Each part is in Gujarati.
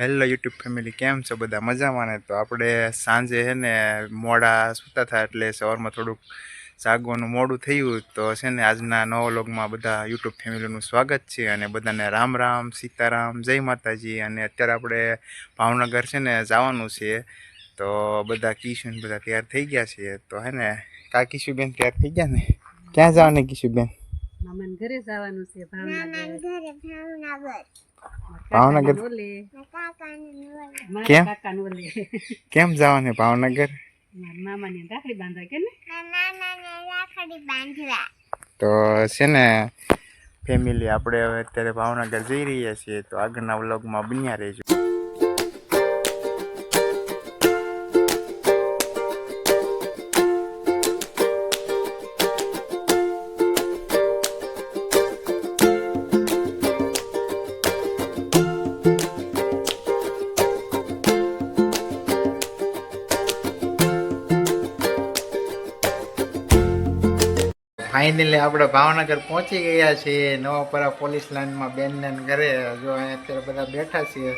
હેલો યુટ્યુબ ફેમિલી કેમ છો બધા? મજામાં ને? તો આપણે સાંજે છે ને મોડા સૂતા થાય એટલે સવારમાં થોડુંક સાગવાનું મોડું થયું. તો છે ને આજના નવો લોગમાં બધા યુટ્યુબ ફેમિલીનું સ્વાગત છે અને બધાને રામ રામ સીતારામ જય માતાજી. અને અત્યારે આપણે ભાવનગર છે ને જવાનું છે. તો બધા કિશુન બધા તૈયાર થઈ ગયા છે. તો હે ને કા કિશુબેન તૈયાર થઈ ગયા ને? ક્યાં જવાને કિશુબેન? મામાને ઘરે જવાનું છે ભાવનગર. ભાવનગર? કેમ? કેમ જવાને ભાવનગર? તો છે ને ફેમિલી આપણે હવે અત્યારે ભાવનગર જઈ રહ્યા છીએ તો આગળના વ્લોગમાં બન્યા રહેજો. ફાઇનલી આપણે ભાવનગર પહોંચી ગયા છીએ. નવાપરા પોલીસ લાઇનમાં બેનને ઘરે. જો અહીંયા અત્યારે બધા બેઠા છીએ.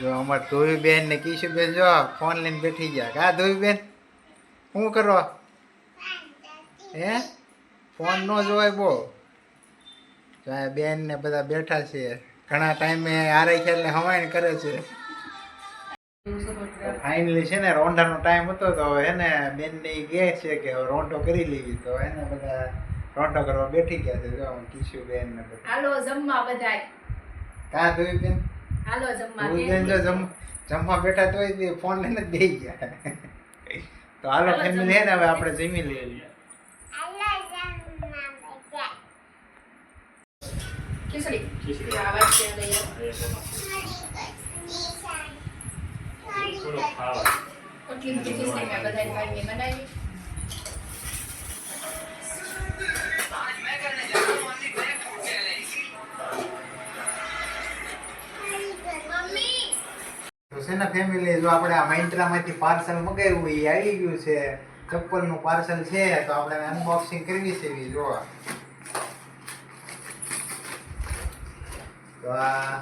જો અમાર ધોવીબેન ને કિશુબેન જો ફોન લઈને બેઠી ગયા. કા ધોવીબેન, શું કરો હે? ફોન ન જોવાય બહુ. જો આ બેન ને બધા બેઠા છે ઘણા ટાઈમે આરે ખેલને હવાઈન કરે છે. ફાઇનલી છે ને રોંઢાનો ટાઈમ હતો તો હવે એને બેન ને કહે છે કે હવે રોંઢો કરી લેવી. તો એને બધા રોંઢો કરવા બેઠી ગયા છે. જો કિશુ બેન ને બધા. હાલો જમવા બધાય. કા જોયું બેન? હાલો જમવા બેન. જો જમ જમવા બેઠા તોય તે ફોન લઈને જ બેસી ગયા. તો હાલો ફેમિલી હે ને હવે આપણે જમી લઈએ. ખીચડી આ વાત છે બધી ભાઈને બનાવી. તો ફેમિલી જો આપણે આ મહિન્દ્રામાંથી પાર્સલ મગાવ્યું એ આવી ગયું છે. ચપ્પલનું પાર્સલ છે તો આપણે અનબોક્સિંગ કરવી છે એવી જોવા તો આ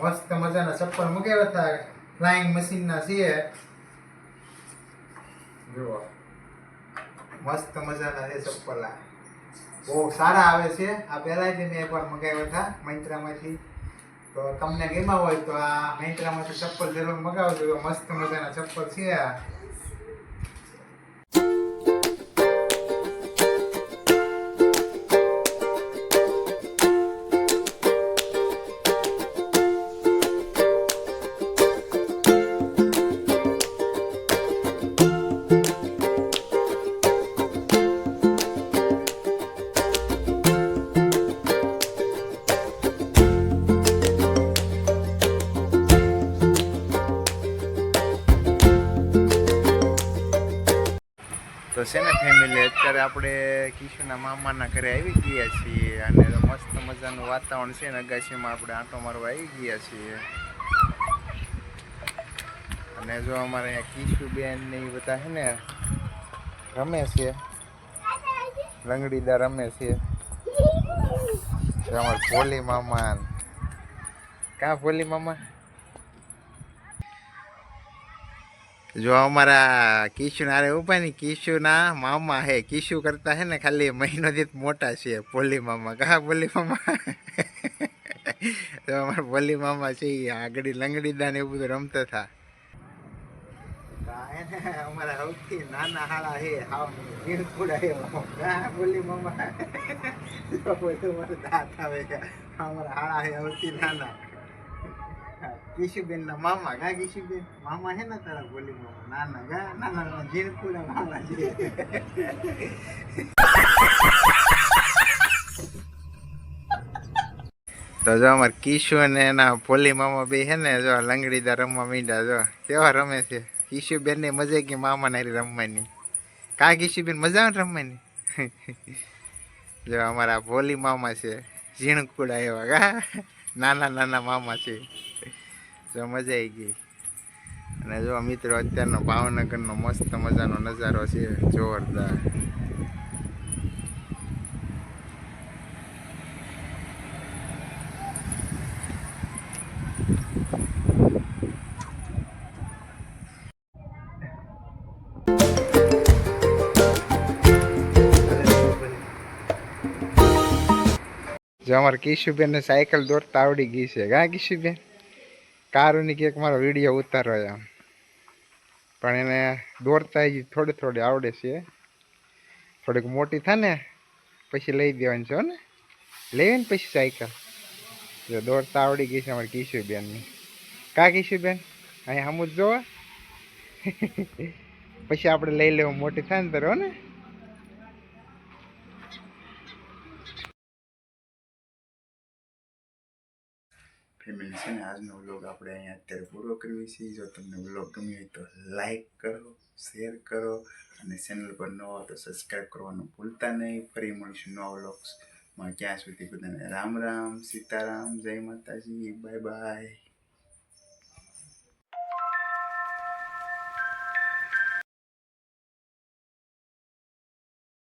મસ્ત મજાના ચપ્પલ મગાવ્યા હતા. ફ્લાઇંગ મશીનના છે જુઓ. મસ્ત મજાના છે ચપ્પલ. બહુ સારા આવે છે. આ પહેલાંથી મેં એકવાર મગાવ્યા હતા મૈત્રામાંથી. તો તમને ગમ્યા હોય તો આ મૈત્રામાંથી ચપ્પલ જરૂર મગાવજો. મસ્ત મજાના ચપ્પલ છે આ. તો છે ને ફેમિલી અત્યારે આપણે કિશુના મામાના ઘરે આવી ગયા છીએ અને મસ્ત મજાનું વાતાવરણ છે ને અગાશીમાં આપણે આંટો મારવા આવી ગયા છીએ. અને જો અમારે અહીંયા કિશુબેન ને એ બધા છે ને રમે છે. લંગડીદા રમે છે. અમારા ભોલી મામા કા ભોલી મામા? જો અમારા કિશુના અરે ઊભા ની, કિશુ ના મામા હે, કિશુ કરતા હે ને ખાલી મહિનો દીત મોટા છે, પોલી મામા. કા પોલી મામા? તો અમારા પોલી મામા છે એ આગળ લંગડીદા ને એવું બધું રમતા હતા. અમારા સૌથી નાના હાળા હે હા હે કા પોલી મામા? જો બધું મારા દાંત આવે અમારા હાળા હે સૌથી નાના. કિશુબેન ના મામા, ગા કેશુબેન મામા હે ને તારા બોલી મામા નાના ગા? નાના નાના જીણકુડા મામા છે. તો જો અમાર કિશુ અને એના ભોલી મામા બે હે ને, જો લંગડીદા રમવા મીંડા જો. કેવા રમે છે? કિશુબેન ને મજા કે મામા નારી રમવાની. કા કિશુબેન, મજા આવે રમવાની? જો અમારા ભોલી મામા છે ઝીણકુડા એવા, ગા. નાના નાના મામા છે. જો મજા આવી ગઈ. અને જો મિત્રો, અત્યારનો ભાવનગરનો મસ્ત મજાનો નજારો છે, જોરદાર. જો અમારે કિશુબેનને સાયકલ દોરતા આવડી ગઈ છે. કા કિશુબેન? કારુની કંઈક મારો વીડિયો ઉતારો એમ પણ એને દોરતા હજી થોડે થોડે આવડે છે. થોડીક મોટી થાય ને, પછી લઈ દેવાની છો ને. લેવી ને પછી સાયકલ. જો દોરતા આવડી ગઈ છે અમારી કિશુબેનની. કા કિશુબેન? અહીંયા હમું જોવા? પછી આપણે લઈ લેવું, મોટી થાય ને તરો ને. ફેમિલી છે ને આજનો વ્લોગ આપણે અહીંયા અત્યારે પૂરો કરીએ છીએ જો તમને વ્લોગ ગમ્યો હોય તો લાઈક કરો શેર કરો અને ચેનલ પર ન હો તો સબસ્ક્રાઈબ કરવાનું ભૂલતા નહીં ફરી મળીશું નવા વ્લોગ્સમાં ક્યાં સુધી બધાને રામ રામ સીતારામ જય માતાજી બાય બાય